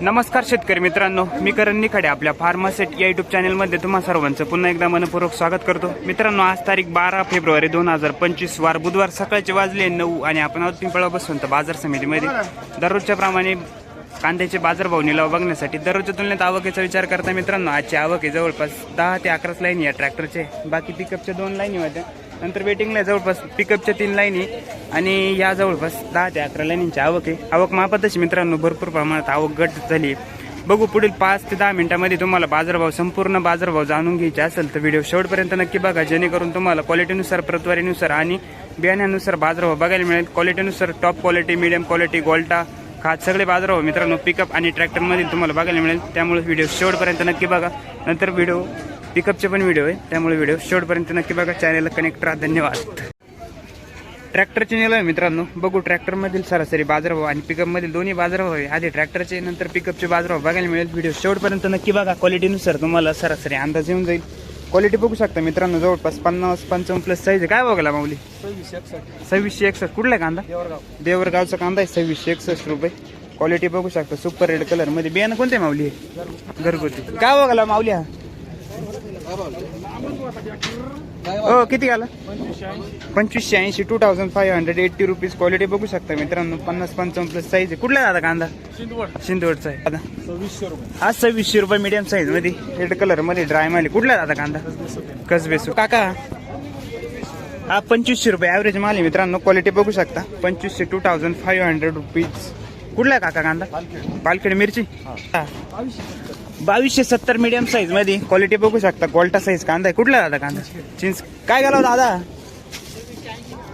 नमस्कार शेतकरी मित्रांनो मी करण निखाडे आपल्या फार्मासेट या युट्यूब चॅनलमध्ये तुम्हा सर्वांचं पुन्हा एकदा मनपूर्वक स्वागत करतो. मित्रांनो आज तारीख बारा फेब्रुवारी दोन हजार पंचवीस वार बुधवार सकाळचे वाजले नऊ आणि आपण आहोत पिंपळा तर बाजार समितीमध्ये. दररोजच्या प्रमाणे कांद्याचे बाजारभाव निलाव बघण्यासाठी दररोजच्या तुलनेत आवकेचा विचार करता मित्रांनो आजची आवक आहे जवळपास दहा ते अकराच लाईन या ट्रॅक्टरचे बाकी पिकअपच्या दोन लाईनी होत्या नंतर वेटिंगला जवळपास पिकअपच्या तीन लाईनी आणि या जवळपास दहा ते अकरा लाईनींची आवक आहे. आवक मापातच मित्रांनो भरपूर प्रमाणात आवक घट झाली आहे. बघू पुढील पाच ते दहा मिनिटांमध्ये तुम्हाला बाजारभाव संपूर्ण बाजारभाव जाणून घ्यायचे असेल तर व्हिडिओ शेवटपर्यंत नक्की बघा. जेणेकरून तुम्हाला क्वालिटीनुसार प्रतवारीनुसार आणि बियाण्यानुसार बाजारभाव बघायला मिळेल. क्वालिटीनुसार टॉप क्वालिटी मिडियम क्वालिटी गोल्टा खात सगळे बाजारभाव मित्रांनो पिकअप आणि ट्रॅक्टरमधील तुम्हाला बघायला मिळेल. त्यामुळे व्हिडिओ शेवटपर्यंत नक्की बघा. नंतर व्हिडिओ पिकअपचे पण व्हिडिओ आहे त्यामुळे व्हिडिओ शेवटपर्यंत नक्की बघा. चॅनेलला कनेक्ट राहा धन्यवाद. ट्रॅक्टरचे नेलं आहे मित्रांनो बघू ट्रॅक्टरमधील सरासरी बाजारभाव आणि पिकअपमधील दोन्ही बाजारभाव आहे. आधी ट्रॅक्टरचे नंतर पिकअपचे बाजारभाव बघायला मिळेल. व्हिडिओ शेवटपर्यंत नक्की बघा. क्वालिटीनुसार तुम्हाला सरासरी अंदाज येऊन जाईल. क्वालिटी बघू शकता मित्रांनो जवळपास पन्नास पंचावन्न प्लस साईज आहे. काय बघायला माऊली? सव्वीसशे एकसष्ट. कुठला कांदा? देवरगावचा कांदा आहे सव्वीसशे एकसष्ट रुपये. क्वालिटी बघू शकता. सुपर रेड कलरमध्ये बियाणं कोणते माऊली? आहे घरगुती. काय बघायला माऊली हा? हो किती आला? पंचवीसशे ऐंशी two thousand five hundred eighty rupees quality बघू शकता मित्रांनो. पन्नास पंचावन्न प्लस साईज आहे. कुठला दादा कांदा? शिंदवडचा आहे. दादा. सव्वीसशे रुपये. हा सव्वीसशे रुपये मीडियम साईजमध्ये. रेड कलरमध्ये ड्राय माल. कुठला दादा कांदा? कसबेसू. काका हा पंचवीसशे रुपये ॲव्हरेज माल आहे मित्रांनो. क्वालिटी बघू शकता. पंचवीसशे two thousand five hundred rupees कुठला काका कांदा? पालखेड. मिरची? हा. बावीसशे सत्तर मीडियम साईजमध्ये. क्वालिटी बघू शकता. गोल्टा साईज कांदा आहे. कुठला दादा कांदा? चिंच काय गेला दादा?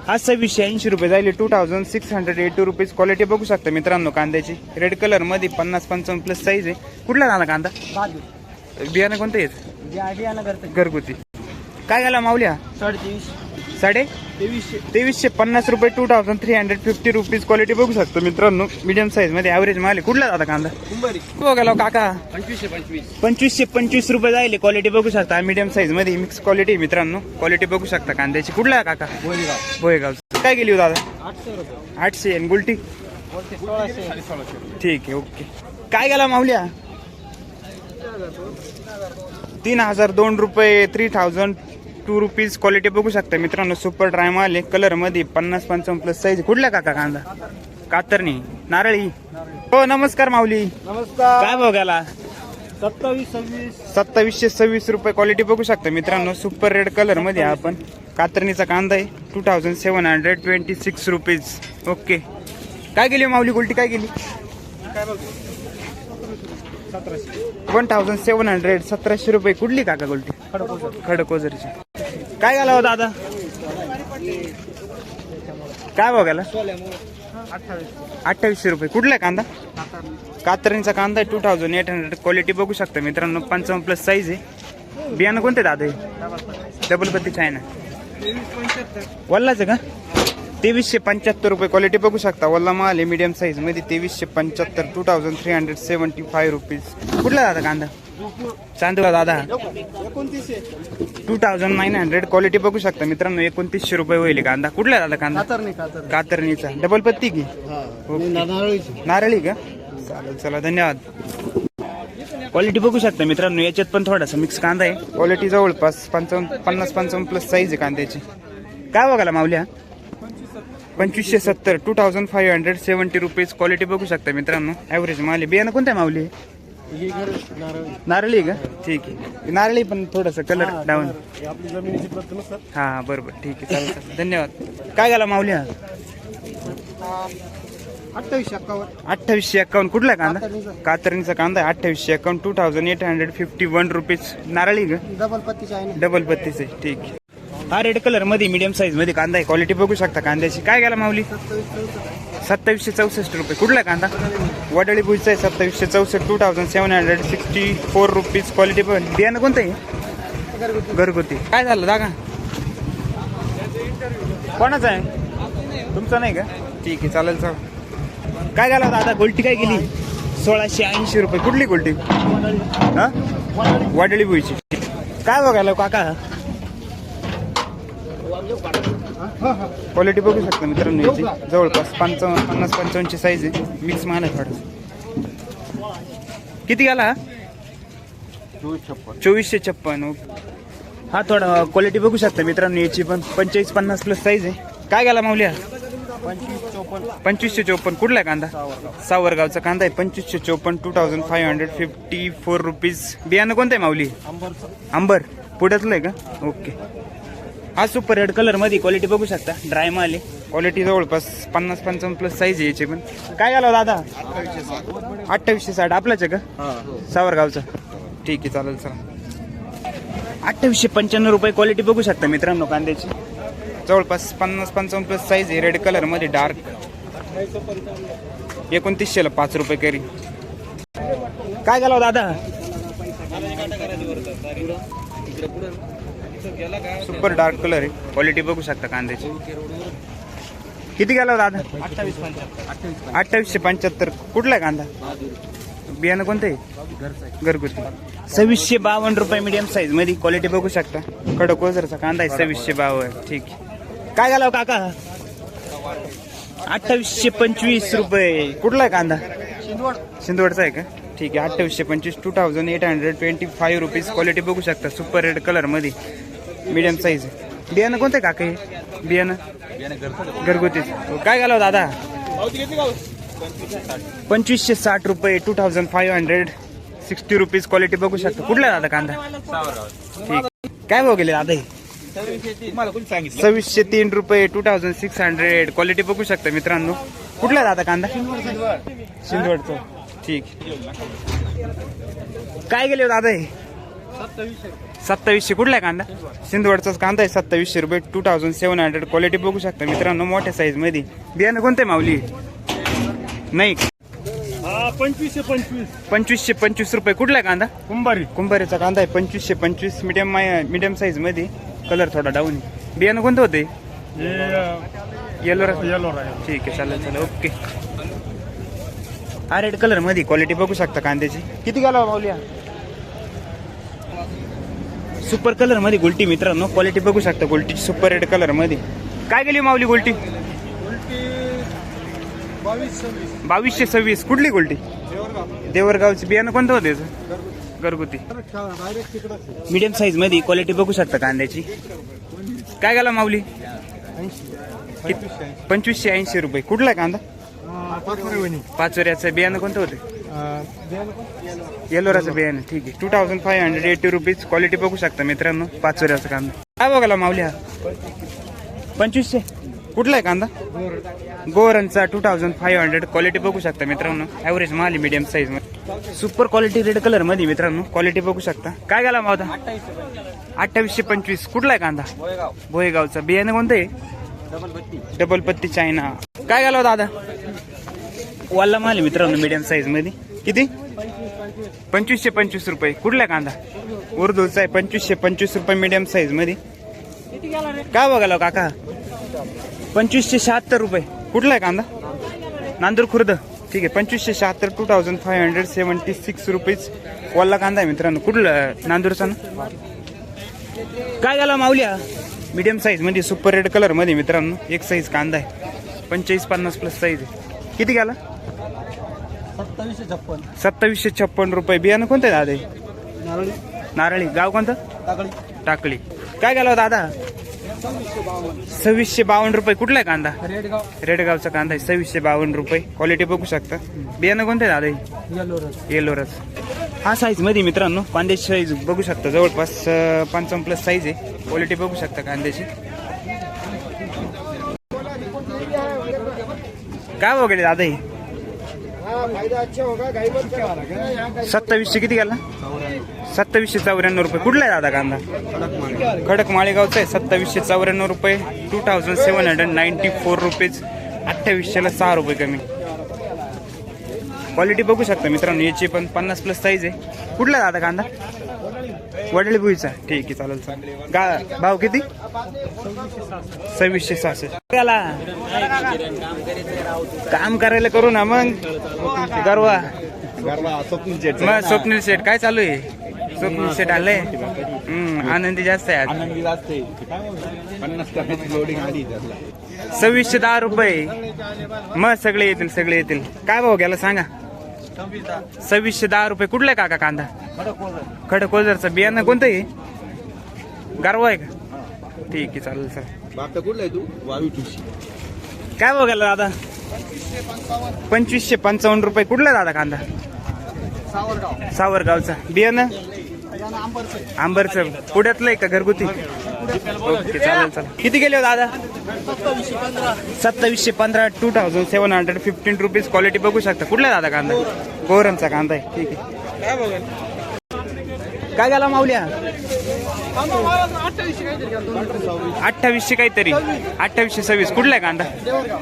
हा सव्वीसशे ऐंशी रुपये जाईल. Two thousand six hundred eighty rupees quality बघू शकता मित्रांनो कांद्याची. रेड कलरमध्ये पन्नास पंचावन्न प्लस साईज आहे. कुठला दादा कांदा? बियाणं कोणतं येत घरगुती. काय गेला माऊल्या? साडेतेवीस साडे तेवीसशे. तेवीसशे पन्नास रुपये two thousand three hundred fifty rupees quality बघू शकतो मित्रांनो. मीडियम साईजमध्ये ॲव्हरेज माल आहे. कुठला दादा कांदा? कुंभारी. गेला काका? पंचवीसशे पंचवीस. पंचवीसशे पंचवीस रुपये जाईल क्वालिटी बघू शकता. मीडियम साईजमध्ये मिक्स क्वालिटी मित्रांनो. क्वालिटी बघू शकता कांद्याची. कुठला आहे काका? बोलीगाव भोयगाव काय गेली हो दादा? आठशे रुपये. आठशे आणि गुलटी? वरती सोळाशे. सोळाशे ठीक आहे ओके. काय गेला माऊल्या? तीन हजार दोन रुपये three thousand two rupees quality बघू शकता मित्रांनो. सुपर ड्राय माल आहे कलरमध्ये पन्नास पंचावन्न प्लस साईज कुठल्या काका कांदा? कातरणी. नारळी. हो नमस्कार माऊली. नमस्कार. काय बघायला सत्तावीस सव्वीस. सत्तावीसशे सव्वीस रुपये क्वालिटी बघू शकता मित्रांनो. सुपर रेड कलरमध्ये आहे आपण कातरणीचा कांदा आहे. Two thousand seven hundred twenty six rupees okay काय गेली माऊली गुलटी काय गेली? वन थाउजंड सेवन हंड्रेड सतराशे रुपये. कुठली काका गुलटी खडकोजरची काय घाला हो दादा. काय बघायला अठ्ठावीस. अठ्ठावीसशे रुपये. कुठला आहे कांदा? कातरणीचा कांदा आहे two thousand eight hundred quality बघू शकता मित्रांनो पंचावन्न प्लस साईज आहे. बियाणं कोणते दादा हे? डबल पत्तीचं आहे ना तेवीस पंच्याहत्तर वल्लाचं का? तेवीसशे पंच्याहत्तर रुपये क्वालिटी बघू शकता. वल्ला माल आहे मीडियम साईजमध्ये तेवीसशे पंच्याहत्तर two thousand three hundred seventy five rupees कुठला दादा कांदा? चांदूला दादा. एकोणतीसशे. Two thousand nine hundred quality बघू शकता. मित्रांनो एकोणतीसशे रुपये होईल कांदा. कुठला दादा कांदा? कातरणीचा. डबल पत्ती की? हा. नारळी का? चालेल चला धन्यवाद. क्वालिटी बघू शकता मित्रांनो याच्यात पण थोडासा मिक्स कांदा आहे. क्वालिटी जवळपास पंचावन्न पन्नास पंचावन्न प्लस साईज आहे कांद्याची. काय बघायला माऊल्या पंचवीसशे सत्तर two thousand five hundred seventy rupees quality बघू शकता मित्रांनो. ॲव्हरेज माल आहे. बियाणं कोणत्या माऊली ही घर नारळी आहे का? ठीक आहे. नारळी पण थोडंसं कलर डाऊन हे हा हा बरोबर. ठीक आहे चालेल चालेल. धन्यवाद. काय झाला माऊल्या अठ्ठावीसशे एक्कावन्न अठ्ठावीसशे अकाउंट कुठला कांदा? कातरणीचा. कांदा आहे. अठ्ठावीसशे account two thousand eight hundred fifty one rupees नारळी का? डबल पत्तीची आहे डबल पत्तीचे. ठीक आहे. हा रेड कलरमध्ये मीडियम साईजमध्ये कांदा आहे. क्वालिटी बघू शकता कांद्याची. काय गेला माऊली? सत्तावीसशे चौसष्ट रुपये. कुठला कांदा? वडळी भुजचा आहे सत्तावीसशे चौसष्ट two thousand seven hundred sixty four rupees quality पण. बियाणं कोणतं आहे? घरगुती. काय झालं जागा कोणाचं आहे? तुमचं नाही का? ठीक आहे चालेल चालेल. काय झालं दादा? गोल्टी काय गेली सोळाशे ऐंशी रुपये. कुठली गोल्टी? हा? वडळी भुईची. काय बघायला काका? क्वालिटी बघू शकता मित्रांनो याची. जवळपास पंचावन्न पन्नास पंचावन्नची साईज आहे. मिक्स माल आहे थोडं किती गेला चोवीसशे छप्पन हा थोडा क्वालिटी बघू शकता मित्रांनो याची पण पंचेचाळीस पन्नास प्लस साईज आहे. काय गेला माऊली हा? पंचवीसशे चोपन्न. कुठला आहे कांदा? सावरगावचा कांदा आहे. पंचवीसशे चोपन्न two thousand five hundred fifty four rupees बियाणं कोणतं आहे माऊली? आंबर अंबर. पुढ्यातलं आहे का? ओके. हा सुपर रेड कलरमध्ये क्वालिटी बघू शकता. ड्राय माल आहे. क्वालिटी जवळपास पन्नास पंचावन्न प्लस साईज आहे याची पण. काय घालावं दादा? अठ्ठावीसशे साठ. आपलाच आहे का? सावरगावचा. ठीक आहे चालेल चला. अठ्ठावीसशे पंच्याण्णव रुपये क्वालिटी बघू शकता मित्रांनो कांद्याची. जवळपास पन्नास पंचावन्न प्लस साईज आहे रेड कलरमध्ये डार्क एकोणतीसशेला पाच रुपये करी काय घालावं दादा? सुपर डार्क कलर आहे. क्वालिटी बघू शकता कांद्याची. किती गेला दादा? अठ्ठावीसशे पंच्याहत्तर. कुठला आहे कांदा? बियाणं कोणतं आहे? घरगुती. सव्वीसशे बावन्न रुपये मीडियम साईजमध्ये. क्वालिटी बघू शकता. कडक वजरचा कांदा आहे सव्वीसशे बावन्न. ठीक काय घालावं हो, काका? अठ्ठावीसशे पंचवीस रुपये. कुठला आहे कांदा? शिंदवड आहे का? ठीक आहे. अठ्ठावीसशे पंचवीस two thousand eight hundred twenty five rupees quality बघू शकता. सुपर रेड कलरमध्ये मीडियम साईज बियाणं कोणतं काका हे? बियाणं घरगुतीच. काय घालावं दादा? पंचवीसशे साठ रुपये two thousand five hundred sixty rupees quality बघू शकता. कुठला दादा कांदा? ठीक. काय भाव गेले दादा हे? सव्वीसशे तीन रुपये two thousand six hundred quality बघू शकता मित्रांनो. कुठला दादा कांदा? शिंदवडचा ठीक. काय गेले हो दादा हे? सत्तावीसशे कुठला आहे कांदा? सिंदवडचाच कांदा आहे सत्तावीसशे रुपये two thousand seven hundred quality बघू शकता मित्रांनो मोठ्या साईजमध्ये. बियाणं कोणते माऊली? नाही. हा पंचवीसशे पंचवीस. पंचवीसशे पंचवीस रुपये. कुठला आहे कांदा? कुंभारी. कुंभारीचा कांदा आहे पंचवीसशे पंचवीस. मीडियम मीडियम साईजमध्ये. कलर थोडा डाऊन बियाणं कोणतं होते? येलो येलो ठीक आहे चालेल चालेल ओके. हा रेड कलरमध्ये क्वालिटी बघू शकता कांद्याची. किती गेला माऊलिया सुपर कलरमध्ये गुलटी मित्रांनो. क्वालिटी बघू शकता गुलटी सुपर रेड कलरमध्ये. काय गेली माऊली गुलटी? बावीसशे सव्वीस. कुठली गुलटी? देवरगाव. देवरगावची. बियाणं कोणतं होते? घरगुती. मीडियम साईजमध्ये क्वालिटी बघू शकता कांद्याची. काय गेला माऊली? पंचवीसशे ऐंशी. रुपये. कुठला कांदा? पाचोऱ्याचं. बियाणं कोणतं होतं? येलोराचं बियाणं ठीक आहे. Two thousand five hundred eighty rupees quality बघू शकता मित्रांनो पाचोऱ्याचा कांदा. काय बघायला माऊली हा पंचवीसशे. कुठला आहे कांदा? गोवरांचा two thousand five hundred quality बघू शकता मित्रांनो. ॲव्हरेज माल मिडियम साईजमध्ये. सुपर क्वालिटी रेड कलरमध्ये मित्रांनो. क्वालिटी बघू शकता. काय गेला मावता? अठ्ठावीसशे पंचवीस. कुठला आहे कांदा? भोयगावचा बियाणं कोणतं आहे? डबल पत्ती. चायना. काय घालावं हो दादा? वाला माल आहे मित्रांनो मिडियम साईजमध्ये. किती? पंचवीसशे पंचवीस रुपये. कुठला कांदा? उर्दूचा आहे पंचवीसशे पंचवीस रुपये मीडियम साईजमध्ये. काय बघायला हो काका? पंचवीसशे शहात्तर रुपये. कुठला आहे कांदा? नांदूर खुर्द. ठीक आहे पंचवीसशे शहात्तर two thousand five hundred seventy six rupees वाला कांदा आहे मित्रांनो. कुठला नांदूरचा ना? काय झाला माऊल्या? मीडियम साईजमध्ये सुपर रेड कलरमध्ये मित्रांनो एक साईज कांदा आहे. पंचेचाळीस पन्नास प्लस साईज आहे. किती गेला? सत्तावीसशे छप्पन. सत्तावीसशे छप्पन रुपये. बियाणं कोणतं आहे दादा? नारळी. नारळी. गाव कोणतं? टाकळी. टाकळी. काय गेला दादा? सव्वीसशे बावन्न सव्वीसशे बावन्न रुपये. कुठला आहे कांदा? रेडगाव. रेडगावचा कांदा आहे. सव्वीसशे बावन्न रुपये. क्वालिटी बघू शकता. बियाणं कोणतं आहे दादा? येलो रस. येलोरच हा साईजमध्ये मित्रांनो कांद्याची साईज बघू शकता. जवळपास पंचावन्न प्लस साईज आहे. क्वालिटी बघू शकता कांद्याची. काय वगैरे दादा हे? सत्तावीसशे किती गेला? सत्तावीसशे चौऱ्याण्णव रुपये. कुठला आहे दादा कांदा? खडक माळेगावचा आहे. सत्तावीसशे चौऱ्याण्णव रुपये. Two thousand seven hundred ninety four rupees अठ्ठावीसशेला सहा रुपये कमी. क्वालिटी बघू शकता मित्रांनो. याची पण पन्नास प्लस साईज आहे. कुठला दादा कांदा? वडील भुईचा ठीक आहे चालेल चालेल. गा भाव किती? सव्वीसशे सहाशे त्याला काम करायला करू ना मग. गरवा. मग स्वप्नील शेठ काय चालू आहे? स्वप्नील शेठ आलंय? आनंदी जास्त आहे सव्वीसशे दहा रुपये. मग सगळे येतील सगळे येतील. काय भाव गेला सांगा. सव्वीसशे दहा रुपये. कुठला काका कांदा? खडक खडकोजरचं बियाणं कोणतं आहे गारवा आहे का? ठीक आहे चालेल सर बाप कुठला आहे तू? वावी तुळशी. काय बघायला दादा? पंचवीसशे पंचावन्न रुपये. कुठला आहे दादा कांदा? सावरगाव. सावरगावचा. बियाणं? आंबरचं. पुण्यातलं आहे का घरगुती? ओके चालेल चालेल किती गेले हो दादा? सत्तावीसशे पंधरा two thousand seven hundred fifteen rupees quality बघू शकता. कुठला आहे दादा कांदा? गोरमचा कांदा आहे. ठीक आहे. काय झाला माऊल्या? अठ्ठावीसशे काहीतरी. अठ्ठावीसशे सव्वीस. कुठला आहे कांदा?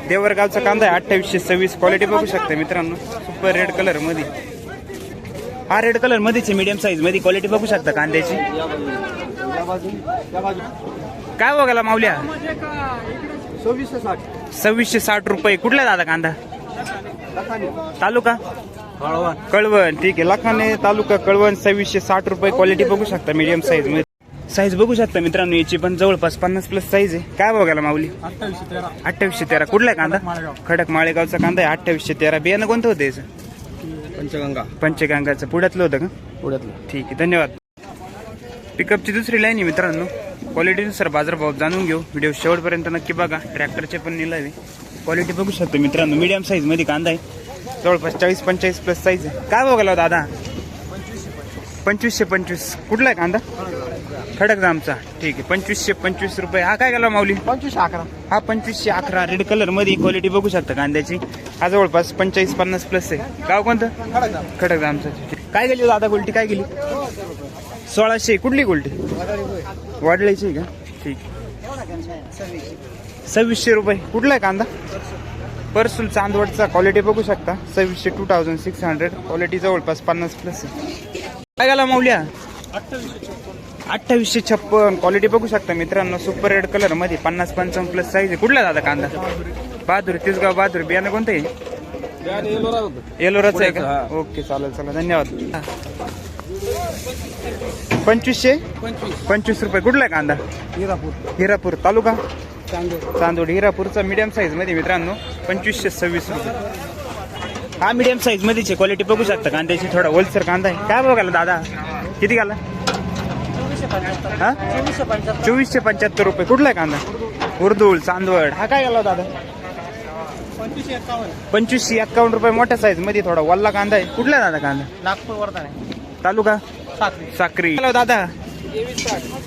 देवरगावचा कांदा आहे. अठ्ठावीसशे सव्वीस क्वालिटी बघू शकता मित्रांनो. सुपर रेड कलरमध्ये. हा रेड कलर मध्येच मीडियम साईजमध्ये क्वालिटी बघू शकता कांद्याची. काय बघायला माऊल्या? सव्वीसशे साठ. सव्वीसशे साठ रुपये. कुठला दादा कांदा? तालुका? कळवण. ठीक आहे. लाखाने तालुका कळवण सव्वीसशे साठ रुपये क्वालिटी बघू शकता मीडियम साईजमध्ये. साईज बघू शकता मित्रांनो याची पण जवळपास पन्नास प्लस साईज आहे. काय बघायला माऊली? अठ्ठावीसशे तेरा. कुठला आहे कांदा. खडक माळेगावचा कांदा आहे. अठ्ठावीसशे तेरा. बियाणं कोणतं होतं याचं? पंचगंगा. पंचगंगाचं. पुढ्यातलं होतं का? पुण्यातलं ठीक आहे. धन्यवाद. पिकअपची दुसरी लाईन आहे मित्रांनो. क्वालिटीनुसार बाजारभाव जाणून घेऊ. व्हिडिओ शेवटपर्यंत नक्की बघा. ट्रॅक्टरचे पण निलावे क्वालिटी बघू शकतो मित्रांनो. मीडियम साईजमध्ये कांदा आहे. जवळपास चाळीस पंचेचाळीस प्लस साईज आहे. काय बघायला दादा? पंचवीसशे पंचवीस. कुठला आहे कांदा? खडक जामचा ठीक आहे. पंचवीसशे पंचवीस रुपये. हा काय गेला माऊली? पंचवीसशे अकरा. हा पंचवीसशे अकरा. रेड कलरमध्ये क्वालिटी बघू शकता कांद्याची. हा जवळपास पंचेचाळीस पन्नास प्लस आहे. गाव कोणतं? खडक आमचं. काय गेली दादा? गोल्टी काय गेली? सोळाशे. कुठली गोल्टी वाढलायची आहे का? ठीक. सव्वीसशे रुपये. कुठला आहे कांदा? परसूल चांदवडचा. क्वालिटी बघू शकता. सव्वीसशे two thousand six hundred quality जवळपास पन्नास प्लस काय गेला माऊल्या? अठ्ठावीसशे छप्पन. क्वालिटी बघू शकता मित्रांनो. सुपर रेड कलरमध्ये पन्नास पंचावन्न प्लस साईज आहे. कुठला दादा कांदा? बहादूर. तिसगाव बहादूर. बियाणं कोणतं आहे? येलोराचं. आहे का? ओके चालेल चला धन्यवाद. पंचवीसशे? पंचवीस. रुपये. कुठला आहे कांदा? हिरापूर. हिरापूर. तालुका? चांदोड. चांदोड. हिरापूरचा मीडियम साईजमध्ये मित्रांनो पंचवीसशे सव्वीस रुपये. हा मीडियम साईज मध्येची क्वालिटी बघू शकता. कांद्याची थोडा होलसेल कांदा आहे. काय बघायला दादा? किती घाला चोवीसशे पंच्याहत्तर. हा? चोवीसशे रुपये. कुठला आहे कांदा? उर्दूळ चांदवड. हा काय गेला दादा? पंचवीसशे एक्कावन्न रुपये मोठ्या साईजमध्ये थोडा वल्ला कांदा आहे. कुठला दादा कांदा? नागपूर वर्धा तालुका? साखरी. साक्री हॅलो दादा.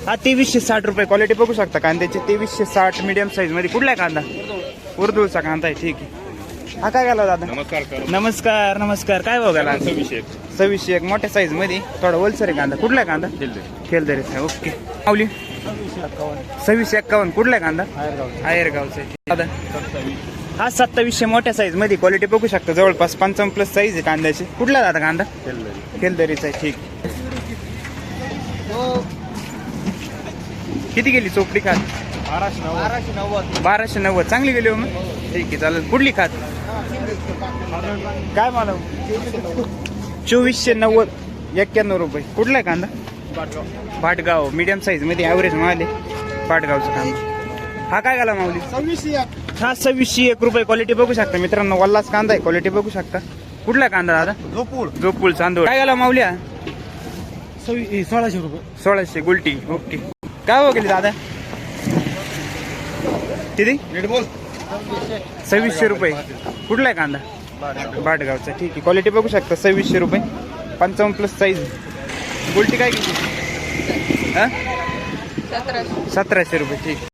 हा तेवीसशे साठ रुपये क्वालिटी बघू शकता कांद्याची. तेवीसशे साठ मीडियम साईजमध्ये. कुठला आहे कांदा? उर्दूचा कांदा आहे ठीक आहे. हा काय गेला दादा? नमस्कार कर. नमस्कार नमस्कार. काय बघायला सव्वीसशे सव्वीसशे एक. मोठ्या साईजमध्ये. थोडा होलसेल आहे कांदा. कुठला आहे कांदा? खेलदरीचा आहे. ओके. माऊली? सव्वीसशे एक्कावन्न कुठला आहे कांदा? आयरगाव आयरगावचा. दादा? हा सत्तावीसशे मोठ्या साईजमध्ये. क्वालिटी बघू शकता. जवळपास पंचावन्न प्लस साईज आहे कांद्याची. कुठला दादा कांदा? खेलदरीचा आहे. ठीक किती गेली चोपडी खात? बाराशे नव्वद. बाराशे नव्वद. बाराशे नव्वद. चांगली गेली हो मग? ठीक आहे चालेल. कुठली खात? काय मला चोवीसशे नव्वद एक्क्याण्णव रुपये. कुठला आहे कांदा? पाटगाव मीडियम साईजमध्ये ॲव्हरेज माल आहे. पाटगावचा कांदा. हा काय घाला माऊली? सव्वीसशे एक. हा सव्वीसशे एक रुपये क्वालिटी बघू शकता मित्रांनो. वल्लाच कांदा आहे क्वालिटी बघू शकता. कुठला कांदा दादा? जोपूर जोपूल चांदोड काय घाला माऊल्या सव्वीस सोळाशे रुपये. सोळाशे गुलटी. ओके. काय हो गेली दादा? किती? सव्वीसशे रुपये. कुठला आहे कांदा? बाटगावचा ठीक आहे. क्वालिटी बघू शकता. सव्वीसशे रुपये. पंचावन्न प्लस साईज गुलटी काय किती? हा? सतराशे रुपये. ठीक.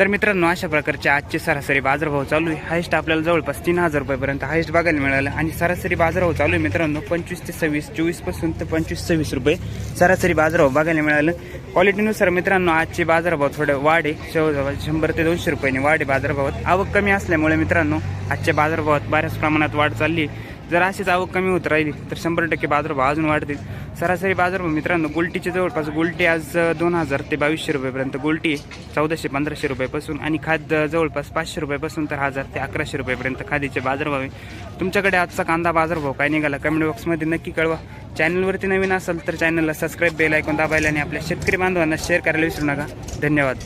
तर मित्रांनो अशा प्रकारचे आजचे सरासरी बाजारभाव चालू आहे. हायस्ट आपल्याला जवळपास तीन हजार रुपयेपर्यंत हायस्ट बघायला मिळालं. आणि सरासरी बाजारभाव चालू आहे मित्रांनो पंचवीस ते सव्वीस चोवीसपासून ते पंचवीस सव्वीस रुपये सरासरी बाजारभाव बघायला मिळालं. क्वालिटीनुसार मित्रांनो आजचे बाजारभाव थोडं वाढे. जवळजवळ शंभर ते दोनशे रुपयांनी वाढे बाजारभावात. आवक कमी असल्यामुळे मित्रांनो आजच्या बाजारभावात बऱ्याच प्रमाणात वाढ चालली आहे. जर अशीच आवक कमी होत राहिली तर शंभर टक्के बाजारभाव अजून वाढतील. सरासरी बाजारभाव मित्रांनो गुलटीचे जवळपास गोल्टी आज दोन हजार ते बावीसशे रुपयेपर्यंत गोल्टी आहे. चौदाशे पंधराशे रुपयापासून आणि खाद जवळपास पाचशे रुपयापासून तर हजार ते अकराशे रुपयेपर्यंत खादीचे बाजारभाव आहे. तुमच्याकडे आजचा कांदा बाजारभाव काय निघाला? कमेंट बॉक्समध्ये नक्की कळवा. चॅनलवरती नवीन असाल तर चॅनलला सबस्क्राईब बेल ऐकून दाबायला आणि आपल्या शेतकरी बांधवांना शेअर करायला विसरू नका. धन्यवाद.